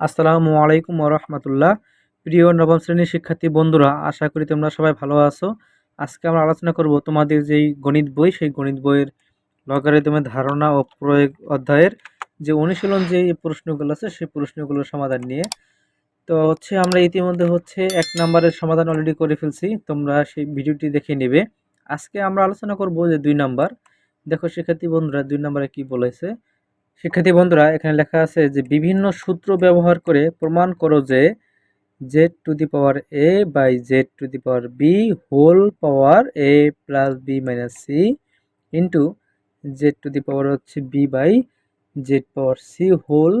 আসসালামু আলাইকুম রহমতুল্লাহ প্রিয় নবম শ্রেণির শিক্ষার্থী বন্ধুরা, আশা করি তোমরা সবাই ভালো আছো। আজকে আমরা আলোচনা করব তোমাদের যেই গণিত বই, সেই গণিত বইয়ের লগারিদমের ধারণা ও প্রয়োগ অধ্যায়ের যে অনুশীলন যে প্রশ্নগুলো আছে, সেই প্রশ্নগুলোর সমাধান নিয়ে। তো হচ্ছে আমরা ইতিমধ্যে হচ্ছে এক নম্বরের সমাধান অলরেডি করে ফেলছি, তোমরা সেই ভিডিওটি দেখে নেবে। আজকে আমরা আলোচনা করব যে দুই নাম্বার। দেখো শিক্ষার্থী বন্ধুরা, দুই নম্বরে কি বলেছে? শিক্ষার্থী বন্ধুরা, এখানে লেখা আছে যে বিভিন্ন সূত্র ব্যবহার করে প্রমাণ করো যে Z to the power A by Z to the power B whole power A plus B minus C into Z to the power হচ্ছে B by Z power C whole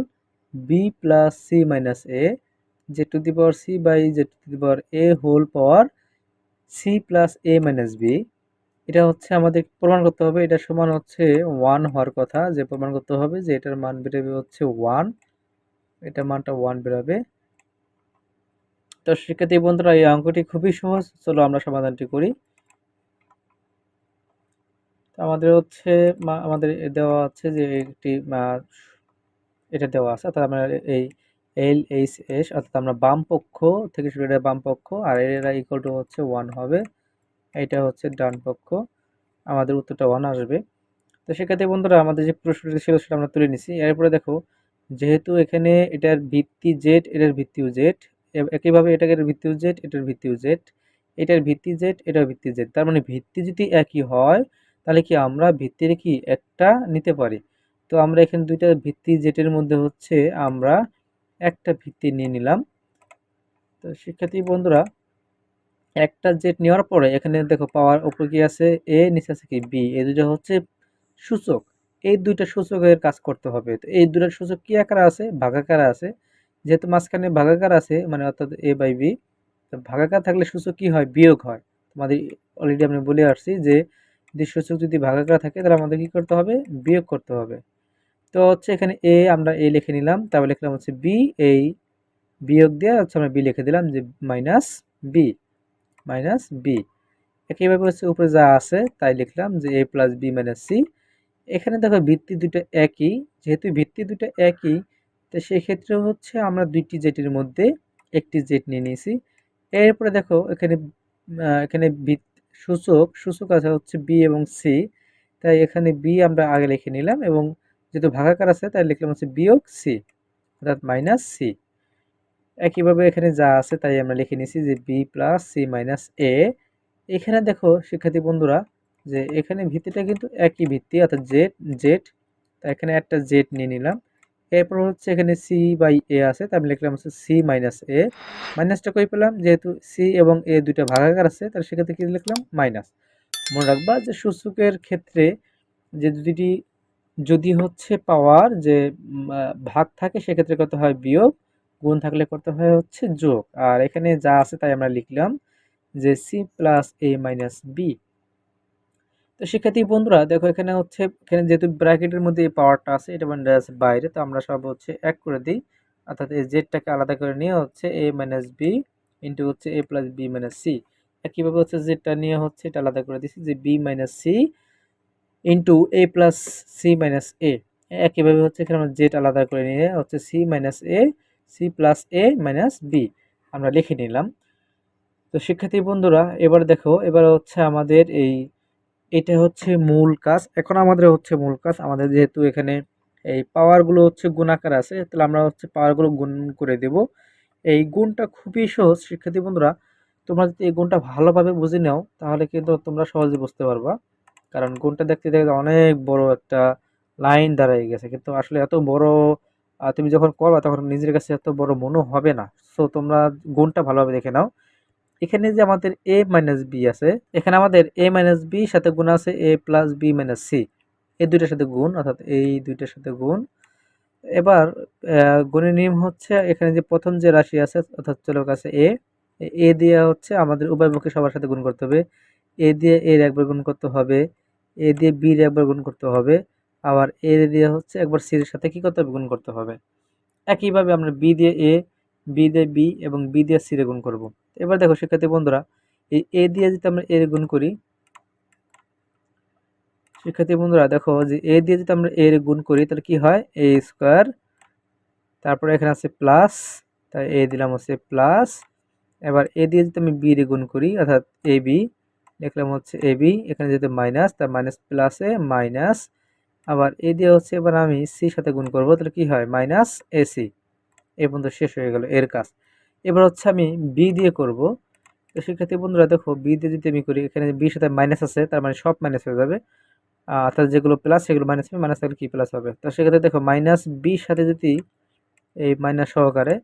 B plus C minus A Z to the power C by Z to the power A whole power C plus A minus B এটা হচ্ছে আমাদের প্রমাণ করতে হবে। এটা সমান হচ্ছে ওয়ান হওয়ার কথা। যে প্রমাণ করতে হবে যে এটার মান বেরোবে হচ্ছে ওয়ান এটার মানটা ওয়ান বেরোবে। তো শিক্ষার্থী বন্ধুরা, এই অঙ্কটি খুবই সহজ। চলো আমরা সমাধানটি করি। আমাদের হচ্ছে আমাদের দেওয়া আছে যে একটি এটা দেওয়া আছে। অর্থাৎ আমরা এই এল এইচ এস অর্থাৎ আমরা বাম পক্ষ থেকে শুরু বাম পক্ষ, আর এরা ইকুয়াল টু হচ্ছে ওয়ান হবে। এটা হচ্ছে ডান পক্ষ। আমাদের উত্তরটা ওয়ান আসবে। তো সেক্ষেত্রে বন্ধুরা, আমাদের যে প্রশ্নটি ছিল সেটা আমরা তুলে নিছি। এরপরে দেখো, যেহেতু এখানে এটার ভিত্তি জেড এটার ভিত্তিও জেড একইভাবে এটার ভিত্তিও জেড এটার ভিত্তিও জেড এটার ভিত্তি জেড এটার ভিত্তি জেড তার মানে ভিত্তি যদি একই হয়, তাহলে কি আমরা ভিত্তির কি একটা নিতে পারি? তো আমরা এখানে দুইটা ভিত্তি জেটের মধ্যে হচ্ছে আমরা একটা ভিত্তি নিয়ে নিলাম। তো শিক্ষার্থী বন্ধুরা একটা জেট নেওয়ার পরে এখানে দেখো পাওয়ার উপর কি আছে? এ নিচে আছে কি? বি এই দুটো হচ্ছে সূচক। এই দুইটা সূচকের কাজ করতে হবে। তো এই দুটার সূচক কি আকারে আছে? ভাগাকারে আছে। যেহেতু মাঝখানে ভাগাকার আছে মানে অর্থাৎ এ বাই বি তো ভাগাকার থাকলে সূচক কি হয়? বিয়োগ হয়। তোমাদের অলরেডি আমি বলে আসছি যে, যদি সূচক যদি ভাগাকার থাকে, তাহলে আমাদের কি করতে হবে? বিয়োগ করতে হবে। তো হচ্ছে এখানে এ আমরা এ লিখে নিলাম। তারপর লিখলাম হচ্ছে বি এই বিয়োগ দিয়ে হচ্ছে আমরা বি লিখে দিলাম যে মাইনাস বি মাইনাস বি একইভাবে হচ্ছে উপরে যা আছে, তাই লিখলাম যে A plus B minus C এখানে দেখো ভিত্তি দুটো একই, যেহেতু ভিত্তি দুটো একই, তো সেক্ষেত্রে হচ্ছে আমরা দুইটি জেটের মধ্যে একটি জেট নিয়ে নিয়েছি। এরপরে দেখো এখানে এখানে সূচক সূচক আছে হচ্ছে বি এবং সি তাই এখানে বি আমরা আগে লিখে নিলাম এবং যেহেতু ভাগাকার আছে, তাই লিখলাম হচ্ছে বিয়োগ সি অর্থাৎ মাইনাস সি একইভাবে এখানে যা আছে তাই আমরা লিখে নিছি যে B plus C minus A এখানে দেখো, শিক্ষার্থী বন্ধুরা, যে এখানে ভিত্তিটা কিন্তু একই ভিত্তি, অর্থাৎ জেড জেড তা এখানে একটা জেড নিয়ে নিলাম। এরপর হচ্ছে এখানে সি বাই এ আছে তাই আমি লিখলাম হচ্ছে সি মাইনাস এ মাইনাসটা কই পেলাম? যেহেতু সি এবং এ দুইটা ভাগাকার আছে, তাহলে সেক্ষেত্রে কি লিখলাম? মাইনাস মনে রাখবা যে সূচকের ক্ষেত্রে যে দুটি যদি হচ্ছে পাওয়ার যে ভাগ থাকে, সেক্ষেত্রে কত হয় বিয়োগ? গুণ থাকলে করতে হয় হচ্ছে যোগ। আর এখানে যা আছে তাই আমরা লিখলাম যে C plus A minus B তো শিক্ষার্থী বন্ধুরা, দেখো এখানে হচ্ছে, এখানে যেহেতু ব্র্যাকেটের মধ্যে এই পাওয়ারটা আছে, এটা মানে আছে বাইরে, তো আমরা সব হচ্ছে এক করে দিই। অর্থাৎ এই জেডটাকে আলাদা করে নিয়ে হচ্ছে এ মাইনাস বি ইন্টু হচ্ছে A plus B minus C একইভাবে হচ্ছে জেডটা নিয়ে হচ্ছে এটা আলাদা করে দিচ্ছি যে B minus C into A plus C minus A একইভাবে হচ্ছে এখানে আমরা জেড আলাদা করে নিয়ে হচ্ছে C minus A C plus A minus B আমরা লিখে নিলাম। তো শিক্ষার্থী বন্ধুরা, এবার দেখো, এবার হচ্ছে আমাদের এই, এটা হচ্ছে মূল কাজ। এখন আমাদের হচ্ছে মূল কাজ। আমাদের যেহেতু এখানে এই পাওয়ারগুলো হচ্ছে গুণাকার আছে, তাহলে আমরা হচ্ছে পাওয়ারগুলো গুণ করে দেব। এই গুণটা খুবই সহজ। শিক্ষার্থী বন্ধুরা, তোমরা যদি এই গুণটা ভালোভাবে বুঝে নাও, তাহলে কিন্তু তোমরা সহজে বুঝতে পারবা। কারণ গুণটা দেখতে দেখতে অনেক বড় একটা লাইন দাঁড়ায় গেছে। কিন্তু আসলে এত বড় তুমি যখন করবা তখন নিজের কাছে এত বড় মনে হবে না। সো তোমরা গুণটা ভালোভাবে দেখে নাও। এখানে যে আমাদের এ মাইনাস বি আছে, এখানে আমাদের এ মাইনাস বি সাথে গুণ আছে A plus B minus C এই দুইটার সাথে গুণ, অর্থাৎ এই দুইটার সাথে গুণ। এবার গুণের নিয়ম হচ্ছে এখানে যে প্রথম যে রাশি আছে, অর্থাৎ চলক আছে এ এ দিয়ে হচ্ছে আমাদের উভয় পক্ষে সবার সাথে গুণ করতে হবে। এ দিয়ে এর একবার গুণ করতে হবে। এ দিয়ে বির একবার গুণ করতে হবে। আবার এ দিয়ে হচ্ছে একবার সির সাথে কি করতে হবে? গুণ করতে হবে। একইভাবে আমরা বি দিয়ে এ, বি দিয়ে বি এবং বি দিয়ে সিরে গুণ করব। এবার দেখো, শিক্ষার্থী বন্ধুরা, এই এ দিয়ে যদি আমরা এর গুণ করি, শিক্ষার্থী বন্ধুরা, দেখো যে এ দিয়ে যদি আমরা এর গুণ করি, তাহলে কি হয়? এ স্কোয়ার, তারপরে এখানে আছে প্লাস, তাই এ দিলাম হচ্ছে প্লাস। এবার এ দিয়ে যদি আমি বি গুণ করি, অর্থাৎ এ বি, লিখলাম হচ্ছে এ বি, এখানে যেহেতু মাইনাস, তার মাইনাস প্লাসে মাইনাস আবার এ দিয়ে হচ্ছে এবার আমি সি সাথে গুণ করব, তাহলে কি হয়? মাইনাস এসি এ পর্যন্ত শেষ হয়ে গেল এর কাজ। এবার হচ্ছে আমি বি দিয়ে করব। তো সেক্ষেত্রে বন্ধুরা দেখো বি দিয়ে যদি আমি করি, এখানে বি সাথে মাইনাস আছে, তার মানে সব মাইনাস হয়ে যাবে। অর্থাৎ যেগুলো প্লাস সেগুলো মাইনাস হবে মাইনাস থাকলে কি প্লাস হবে? তো সেক্ষেত্রে দেখো মাইনাস বির সাথে যদি এই মাইনাস সহকারে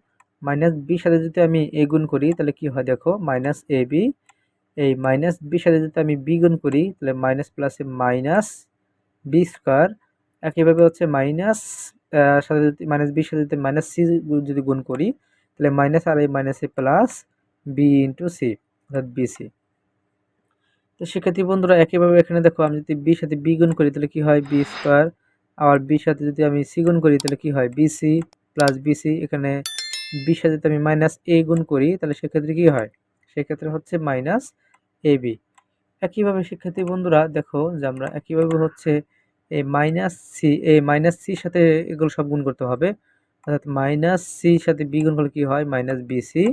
মাইনাস বির সাথে যদি আমি এ গুণ করি, তাহলে কি হয় দেখো মাইনাস এ বি এই মাইনাস বির সাথে যদি আমি বি গুণ করি, তাহলে মাইনাস প্লাসে মাইনাস বি স্কোয়ার একইভাবে হচ্ছে মাইনাস সাথে যদি মাইনাস বির সাথে যদি মাইনাস সি যদি গুণ করি, তাহলে মাইনাস আর এই মাইনাসে প্লাস বি ইন্টু সি অর্থাৎ বিসি তো শিক্ষার্থী বন্ধুরা, একইভাবে এখানে দেখো, আমি যদি বির সাথে বি গুণ করি, তাহলে কি হয়? বি স্কোয়ার আবার বির সাথে যদি আমি সি গুণ করি, তাহলে কি হয়? বিসি প্লাস বিসি এখানে বির সাথে যদি আমি মাইনাস এ গুণ করি, তাহলে সেক্ষেত্রে কি হয়? সেক্ষেত্রে হচ্ছে মাইনাস এ বি একইভাবে শিক্ষার্থী বন্ধুরা, দেখো যে আমরা একইভাবে হচ্ছে এই মাইনাস সি এই মাইনাস সির সাথে এগুলো সব গুণ করতে হবে। অর্থাৎ মাইনাস সির সাথে বি গুণ করলে কী হয়? মাইনাস বিসি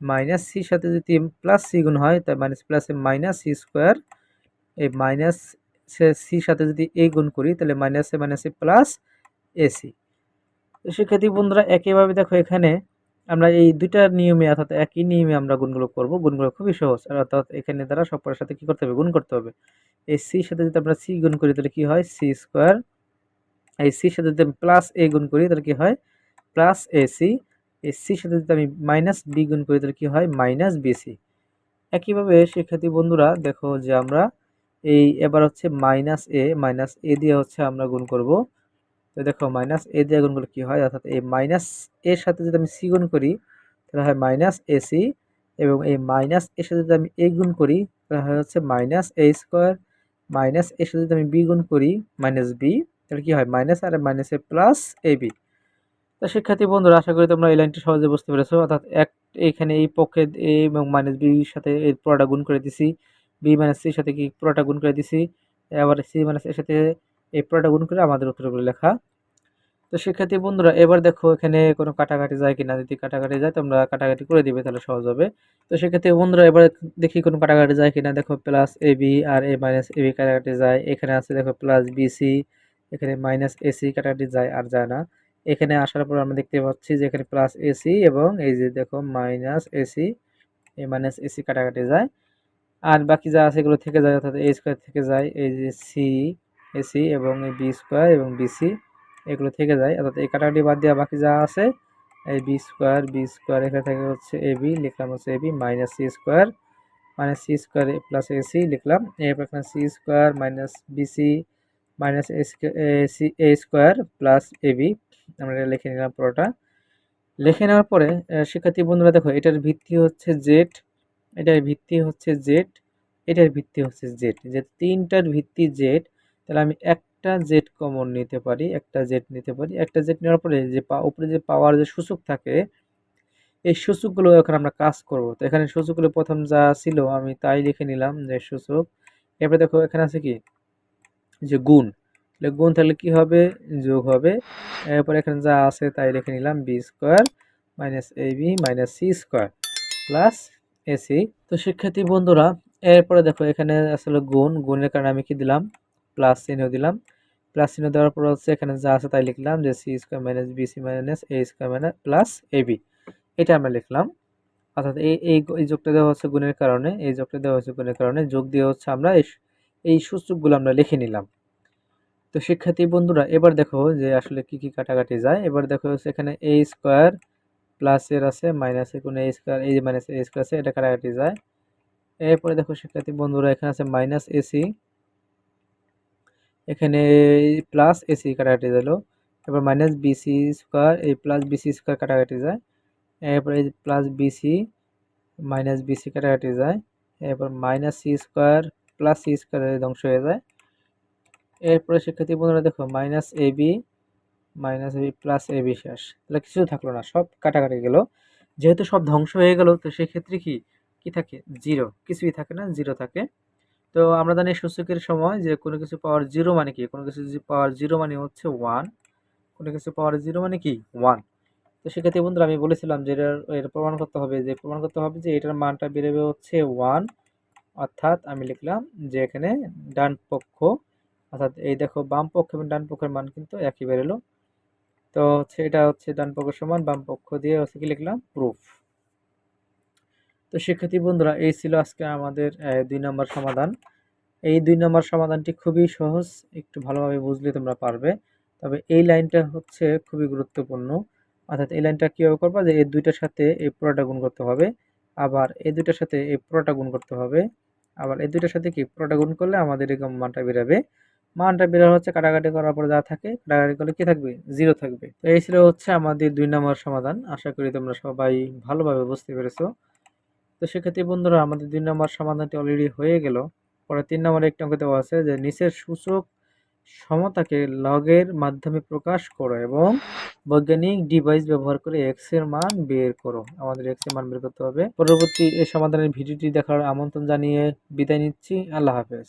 মাইনাস সির সাথে যদি প্লাস সি গুণ হয় তাই মাইনাস প্লাসে মাইনাস সি স্কোয়ার। এই মাইনাস সির সাথে যদি এ গুণ করি, তাহলে মাইনাসে মাইনাসে প্লাস এসি তো শিক্ষার্থী বন্ধুরা, একইভাবে দেখো এখানে আমরা এই দুইটা নিয়মে অর্থাৎ একই নিয়মে আমরা গুণগুলো করব। গুণগুলো খুবই সহজ। আর অর্থাৎ এখানে দ্বারা সবকটার সাথে কি করতে হবে? গুণ করতে হবে। এই সির সাথে যদি আমরা সি গুণ করি, তাহলে কি হয়? সি স্কোয়ার এই সির সাথে যদি আমি প্লাস এ গুণ করি, তাহলে কি হয়? প্লাস এ সি এই সির সাথে যদি আমি মাইনাস বি গুণ করি, তাহলে কি হয়? মাইনাস বিসি একইভাবে শিক্ষার্থী বন্ধুরা, দেখো যে আমরা এই এবার হচ্ছে মাইনাস এ মাইনাস এ দিয়ে হচ্ছে আমরা গুণ করব। তো দেখো মাইনাস এ দিয়ে গুণ করলে কী হয়? অর্থাৎ এই মাইনাস এর সাথে যদি আমি সি গুণ করি, তাহলে হয় মাইনাস এসি এবং এই মাইনাস এর সাথে যদি আমি এ গুণ করি, তাহলে হচ্ছে মাইনাস এ স্কোয়ার মাইনাস এর সাথে যদি আমি বি গুণ করি মাইনাস বি তাহলে কী হয়? Minus R minus A plus A B তো শিক্ষার্থী বন্ধুরা, আশা করি তোমরা এই লাইনটি সহজে বুঝতে পেরেছ। অর্থাৎ এক, এখানে এই পক্ষে এ এবং মাইনাস বির সাথে এই পুরোটা গুণ করে দিছি। বি মাইনাস সির সাথে কি পুরোটা গুণ করে দিছি? আবার সি মাইনাস এর সাথে এই পুরোটা গুণ করে আমাদের উত্তরগুলো লেখা। তো শিক্ষার্থী বন্ধুরা, এবার দেখো এখানে কোনো কাটাকাটি যায় কিনা। যদি কাটাকাটি যায়, তোমরা কাটাকাটি করে দিবে, তাহলে সহজ হবে। তো সেক্ষেত্রে বন্ধুরা, এবার দেখি কোনো কাটাকাটি যায় কিনা। দেখো প্লাস এ বি আর এ মাইনাস এ বি কাটাকাটি যায়। এখানে আছে দেখো প্লাস বিসি এখানে মাইনাস এসি কাটাকাটি যায় আর যায় না। এখানে আসার পর আমরা দেখতে পাচ্ছি যে এখানে প্লাস এসি এবং এই যে দেখো মাইনাস এসি এই মাইনাস এসি কাটাকাটি যায়। আর বাকি যা আছে এগুলো থেকে যায়, অর্থাৎ এ স্কোয়ার থেকে যায়, এই যে সি এসি এবং এই বি স্কোয়ার এবং বিসি এগুলো থেকে যায়। অর্থাৎ এই কাটাকাটি বাদ দেওয়া বাকি যা আছে, এই বি স্কোয়ার বি স্কোয়ার এখানে থেকে হচ্ছে এ বি লিখলাম হচ্ছে A B minus C square minus C square plus AC লিখলাম। এরপর এখানে C square minus BC minus C A square plus A B আমরা এটা লিখে নিলাম পুরোটা। লিখে নেওয়ার পরে শিক্ষার্থী বন্ধুরা দেখো, এটার ভিত্তি হচ্ছে জেড এটার ভিত্তি হচ্ছে জেড এটার ভিত্তি হচ্ছে জেড যে তিনটার ভিত্তি জেড তাহলে আমি একটা জেড কমন নিতে পারি, একটা জেড নিতে পারি, একটা জেড নেওয়ার পরে যে পা, উপরে যে পাওয়ার যে সূচক থাকে, এই সূচকগুলো এখন আমরা কাজ করব। তো এখানে সূচকগুলো প্রথম যা ছিল, আমি তাই লিখে নিলাম যে সূচক। এরপরে দেখো এখানে আছে কি? যে গুণ। তাহলে গুণ থাকলে কি হবে? যোগ হবে। এরপর এখানে যা আছে তাই লিখে নিলাম B square minus A B minus C square plus AC তো শিক্ষার্থী বন্ধুরা, এরপরে দেখো এখানে আসলে গুণ। গুণের কারণে আমি কি দিলাম? প্লাস চিহ্ন দিলাম। প্লাস চিহ্ন দেওয়ার পর হচ্ছে এখানে যা আছে তাই লিখলাম যে C square minus B C minus A square minus plus A B এটা আমরা লিখলাম। অর্থাৎ এই এই যোগটা দেওয়া হচ্ছে গুণের কারণে, এই যোগটা দেওয়া হচ্ছে গুণের কারণে। যোগ দিয়ে হচ্ছে আমরা এই সূচকগুলো আমরা লিখে নিলাম। তো শিক্ষার্থী বন্ধুরা, এবার দেখো যে আসলে কি কি কাটাকাটি যায়। এবার দেখো হচ্ছে এখানে এ স্কোয়ার প্লাস এর আছে মাইনাস এ কোনো এ স্কোয়ার এই যে মাইনাস এ স্কোয়ার আছে, এটা কাটাকাটি যায়। এরপরে দেখো শিক্ষার্থী বন্ধুরা, এখানে আছে মাইনাস এসি এখানে প্লাস এসি কাটাকাটি গেল। এবার মাইনাস বিসি স্কোয়ার এই প্লাস বিসি স্কোয়ার কাটাকাটি যায়। এরপরে প্লাস বিসি মাইনাস বিসি কাটাকাটি যায়। এরপর minus C square plus C square ধ্বংস হয়ে যায়। এরপরে শিক্ষার্থী বন্ধুরা, দেখো minus A B minus A B plus A B শেষ। তাহলে কিছু থাকল না, সব কাটাকাটি গেল। যেহেতু সব ধ্বংস হয়ে গেল, তো সেক্ষেত্রে কি? কি থাকে? জিরো কিছুই থাকে না জিরো থাকে। তো আমরা জানি সূচকের সময় যে কোনো কিছু পাওয়ার জিরো মানে কি? কোনো কিছু পাওয়ার জিরো মানে হচ্ছে ওয়ান, কোনো কিছু পাওয়ার জিরো মানে কি? ওয়ান। তো সেক্ষেত্রে বন্ধুরা আমি বলেছিলাম যে এটার এটা প্রমাণ করতে হবে যে, প্রমাণ করতে হবে যে এটার মানটা বেরোবে হচ্ছে ওয়ান। অর্থাৎ আমি লিখলাম যে এখানে ডান পক্ষ, অর্থাৎ এই দেখো বাম পক্ষ এবং ডান পক্ষের মান কিন্তু একই বেরোলো। তো হচ্ছে এটা হচ্ছে ডান পক্ষ সমান, বাম পক্ষ দিয়ে হচ্ছে কি লিখলাম? প্রুফ তো শিক্ষার্থী বন্ধুরা, এই ছিল আজকে আমাদের দুই নম্বর সমাধান। এই দুই নম্বর সমাধানটি খুবই সহজ, একটু ভালোভাবে বুঝলে তোমরা পারবে। তবে এই লাইনটা হচ্ছে খুবই গুরুত্বপূর্ণ। অর্থাৎ এই লাইনটা কীভাবে করবা? যে এই দুইটার সাথে এই পুরোটা গুণ করতে হবে, আবার এই দুইটার সাথে এই পুরোটা গুণ করতে হবে, আবার এই দুইটার সাথে কি পুরোটা গুণ করলে আমাদের এরকম মানটা বেরোবে। মানটা বের হচ্ছে কাটাকাটি করার পর যা থাকে, কাটাকাটি করলে কি থাকবে? জিরো থাকবে। তো এই ছিল হচ্ছে আমাদের দুই নম্বর সমাধান। আশা করি তোমরা সবাই ভালোভাবে বুঝতে পেরেছ। তো সেক্ষেত্রে বন্ধুরা আমাদের দুই নম্বর সমাধানটি অলরেডি হয়ে গেল। পরে তিন নম্বরে একটি অঙ্ক দেওয়া আছে যে নিচের সূচক সমতাকে লগের মাধ্যমে প্রকাশ করো এবং বৈজ্ঞানিক ডিভাইস ব্যবহার করে এক্সের মান বের করো। আমাদের এক্সের মান বের করতে হবে। পরবর্তী এই সমাধানের ভিডিওটি দেখার আমন্ত্রণ জানিয়ে বিদায় নিচ্ছি। আল্লাহ হাফেজ।